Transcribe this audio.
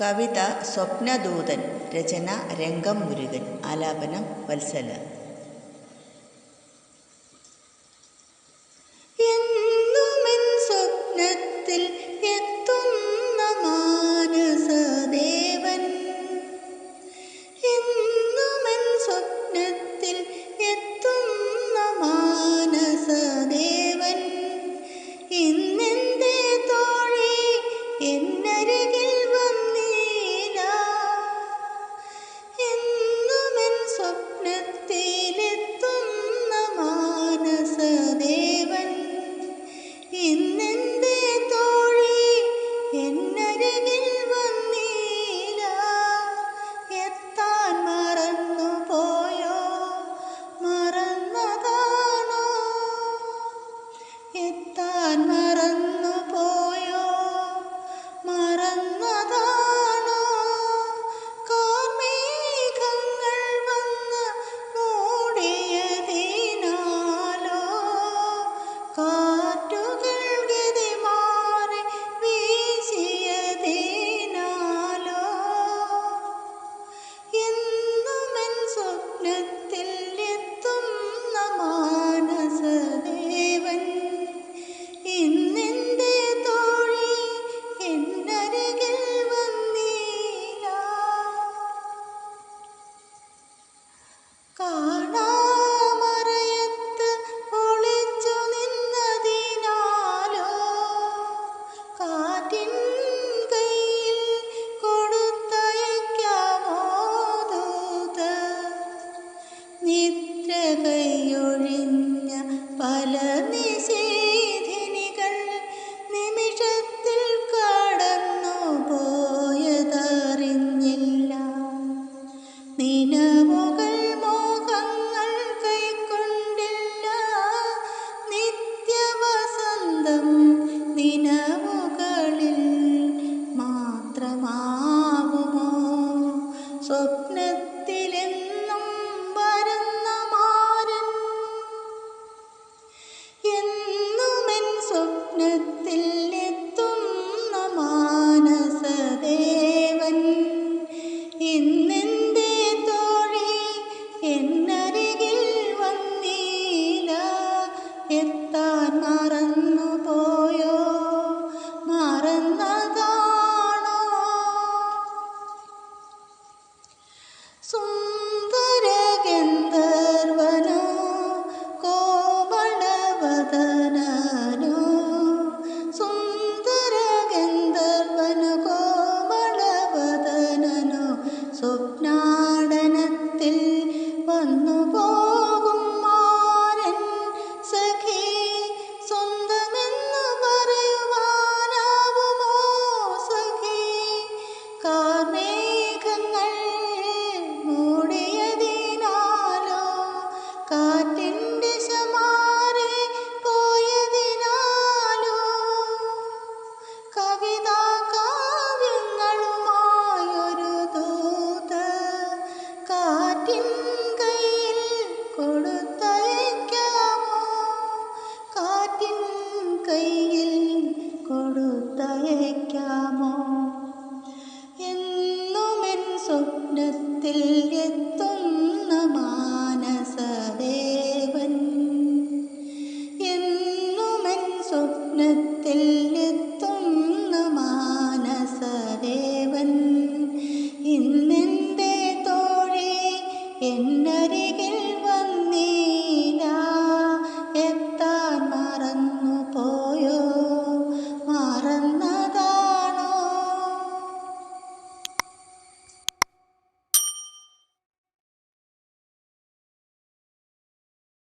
കവിത സ്വപ്നദൂതൻ രചന രംഗം മുരുകൻ. ആലാപനം വത്സല. പല നിഷേധിനികൾ നിമിഷത്തിൽ കടന്നു പോയതറിഞ്ഞില്ല. നിലവുകൾ മോഹങ്ങൾ കൈക്കൊണ്ടില്ല. നിത്യവസന്തം നിലവുകളിൽ മാത്രമാവുമോ? സ്വപ്നത്തിലെന്നും വരം പറഞ്ഞേക്കാമോ